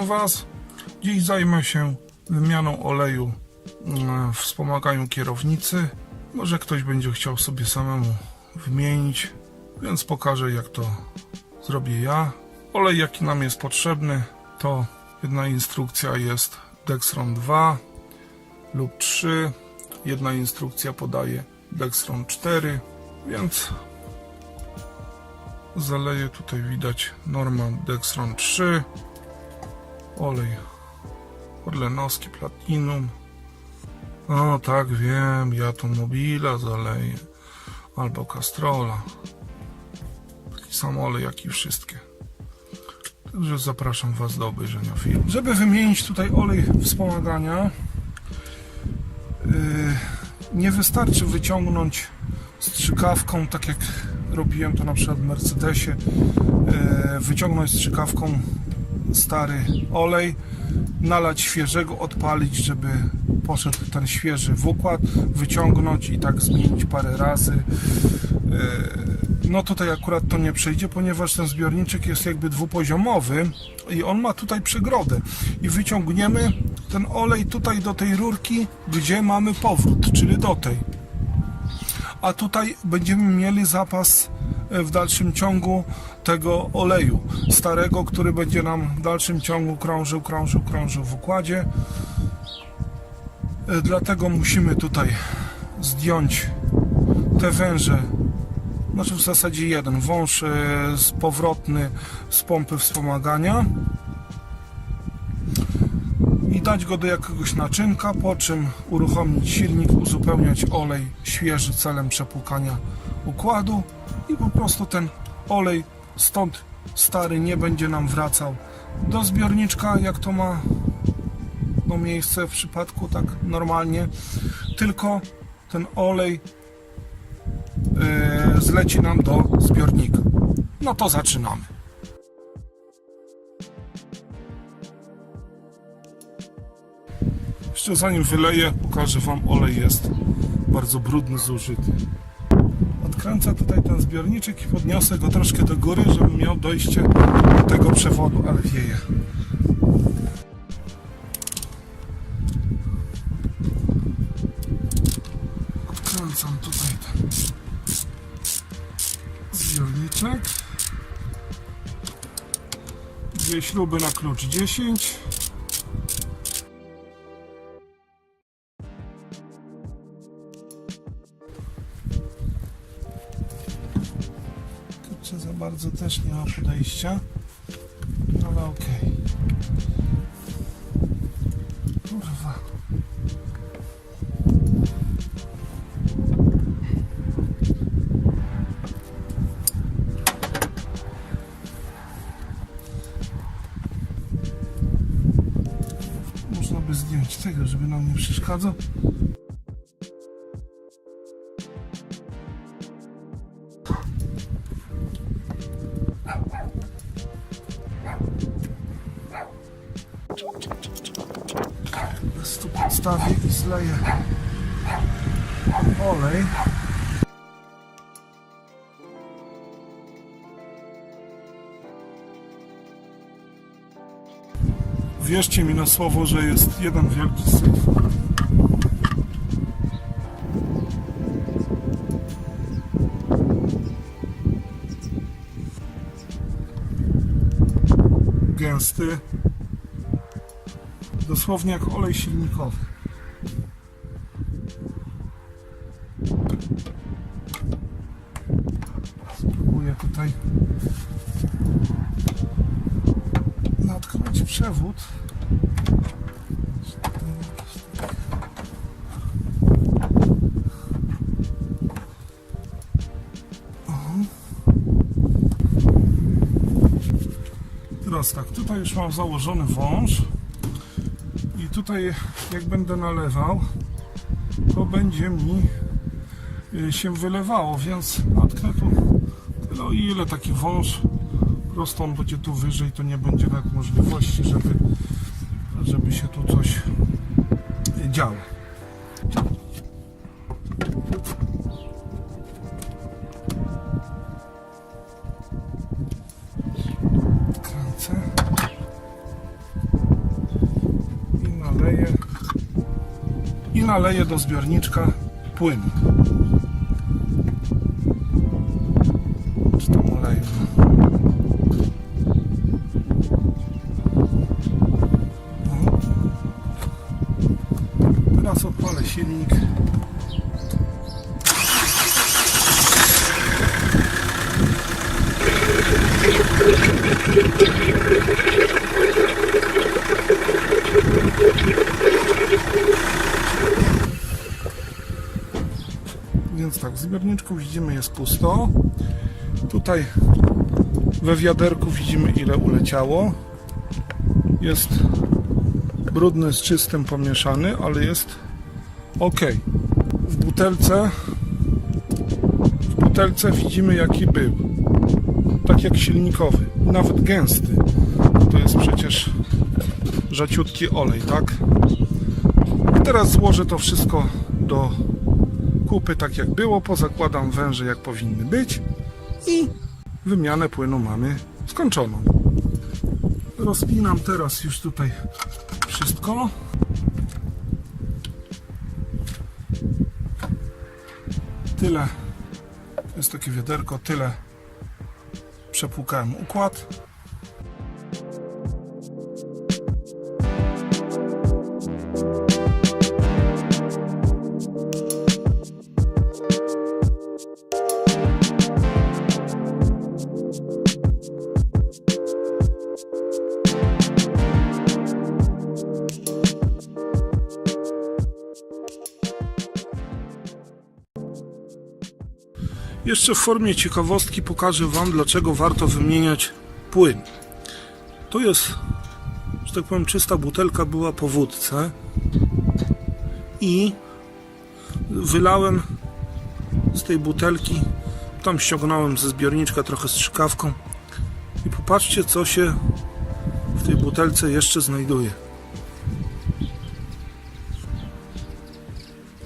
Witam Was. Dziś zajmę się wymianą oleju mm, w wspomaganiu kierownicy. Może ktoś będzie chciał sobie samemu wymienić, więc pokażę jak to zrobię ja. Olej jaki nam jest potrzebny to jedna instrukcja jest Dexron 2 lub 3. Jedna instrukcja podaje Dexron 4, więc zaleję tutaj widać Norman Dexron 3 olej orlenowski platinum. O tak wiem ja to mobila zaleję. Albo castrola. Taki sam olej jak i wszystkie. Także zapraszam was do obejrzenia filmu. Żeby wymienić tutaj olej wspomagania yy, nie wystarczy wyciągnąć strzykawką tak jak robiłem to na przykład w Mercedesie yy, wyciągnąć strzykawką stary olej, nalać świeżego, odpalić, żeby poszedł ten świeży w układ, wyciągnąć i tak zmienić parę razy. Yy, No tutaj akurat to nie przejdzie, ponieważ ten zbiorniczek jest jakby dwupoziomowy i on ma tutaj przegrodę. I wyciągniemy ten olej tutaj do tej rurki, gdzie mamy powrót, czyli do tej. A tutaj będziemy mieli zapas e, w dalszym ciągu tego oleju starego, który będzie nam w dalszym ciągu krążył, krążył, krążył w układzie. E, Dlatego musimy tutaj zdjąć te węże, znaczy w zasadzie jeden wąż e, z powrotny z pompy wspomagania i dać go do jakiegoś naczynka, po czym uruchomić silnik, uzupełniać olej świeży celem przepłukania układu i po prostu ten olej stąd stary nie będzie nam wracał do zbiorniczka, jak to ma no, miejsce w przypadku tak normalnie, tylko ten olej yy, zleci nam do zbiornika. No to zaczynamy. Jeszcze zanim wyleję, pokażę Wam, olej jest bardzo brudny, zużyty. Odkręcę tutaj ten zbiorniczek i podniosę go troszkę do góry, żebym miał dojście do tego przewodu, ale wieje. Odkręcam tutaj ten zbiorniczek. Dwie śruby na klucz 10. Kurczę, za bardzo też nie ma podejścia. Ale okej. Kurwa. Można by zdjąć tego, żeby nam nie przeszkadzał. Bez tu podstawię i zleję olej. Wierzcie mi na słowo, że jest jeden wielki syf. Gęsty. Dosłownie jak olej silnikowy. Spróbuję tutaj natknąć przewód. Teraz tak, tutaj już mam założony wąż tutaj jak będę nalewał to będzie mi y, się wylewało, więc natknę tu tyle ile taki wąż prosto on będzie tu wyżej, to nie będzie nawet możliwości, żeby, żeby się tu coś działo. Naleję do zbiorniczka płyn. No. Teraz odpalę silnik. Więc tak, w zbiorniczku widzimy jest pusto. Tutaj we wiaderku widzimy ile uleciało. Jest brudny z czystym pomieszany, ale jest ok. W butelce w butelce widzimy jaki był. Tak jak silnikowy, nawet gęsty. To jest przecież rzaciutki olej, tak? I teraz złożę to wszystko do kupy tak jak było, pozakładam węże jak powinny być i wymianę płynu mamy skończoną. Rozpinam teraz już tutaj wszystko. Tyle, jest takie wiaderko, tyle przepłukałem układ. Jeszcze w formie ciekawostki pokażę Wam, dlaczego warto wymieniać płyn. To jest, że tak powiem, czysta butelka była po wódce i wylałem z tej butelki, tam ściągnąłem ze zbiorniczka trochę strzykawką i popatrzcie, co się w tej butelce jeszcze znajduje.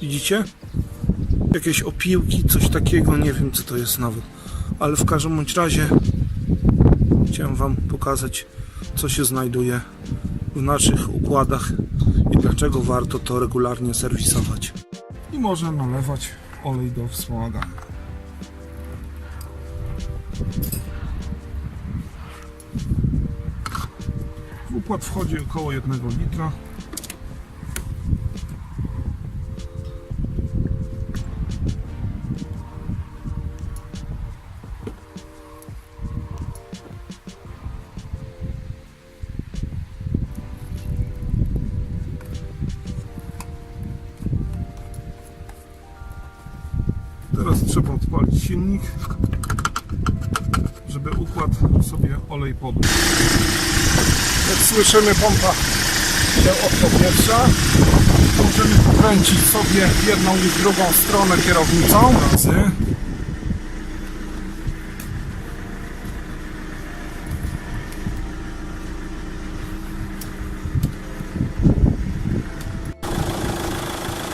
Widzicie? Jakieś opiłki, coś takiego, nie wiem co to jest nawet. Ale w każdym bądź razie chciałem Wam pokazać, co się znajduje w naszych układach i dlaczego warto to regularnie serwisować. I można nalewać olej do wspomagania. W układ wchodzi około 1 litra. Odpalić silnik, żeby układ sobie olej pobrał. Jak słyszymy, pompa się odpowietrza. Możemy pokręcić sobie w jedną i w drugą stronę kierownicą.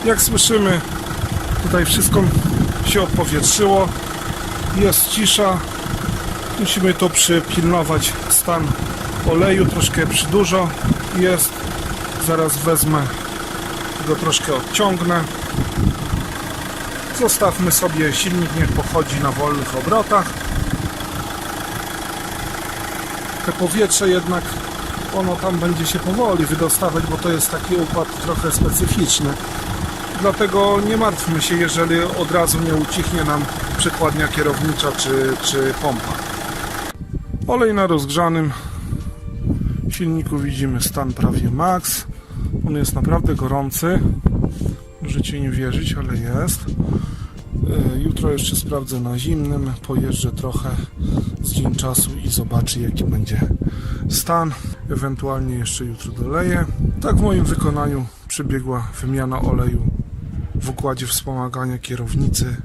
Jak słyszymy, Tutaj wszystko się odpowietrzyło. Jest cisza. Musimy tu przypilnować stan oleju. Troszkę przydużo jest. Zaraz wezmę go troszkę odciągnę. Zostawmy sobie silnik, niech pochodzi na wolnych obrotach. Te powietrze jednak ono tam będzie się powoli wydostawać, bo to jest taki układ trochę specyficzny. Dlatego nie martwmy się, jeżeli od razu nie ucichnie nam przekładnia kierownicza czy, czy pompa. Olej na rozgrzanym silniku widzimy stan prawie max. On jest naprawdę gorący. Możecie nie wierzyć, ale jest. E, Jutro jeszcze sprawdzę na zimnym, pojeżdżę trochę z dzień czasu i zobaczę jaki będzie stan. Ewentualnie jeszcze jutro doleję. Tak w moim wykonaniu przebiegła wymiana oleju w układzie wspomagania kierownicy.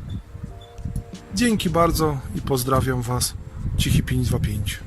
Dzięki bardzo i pozdrawiam Was. Cichy 525.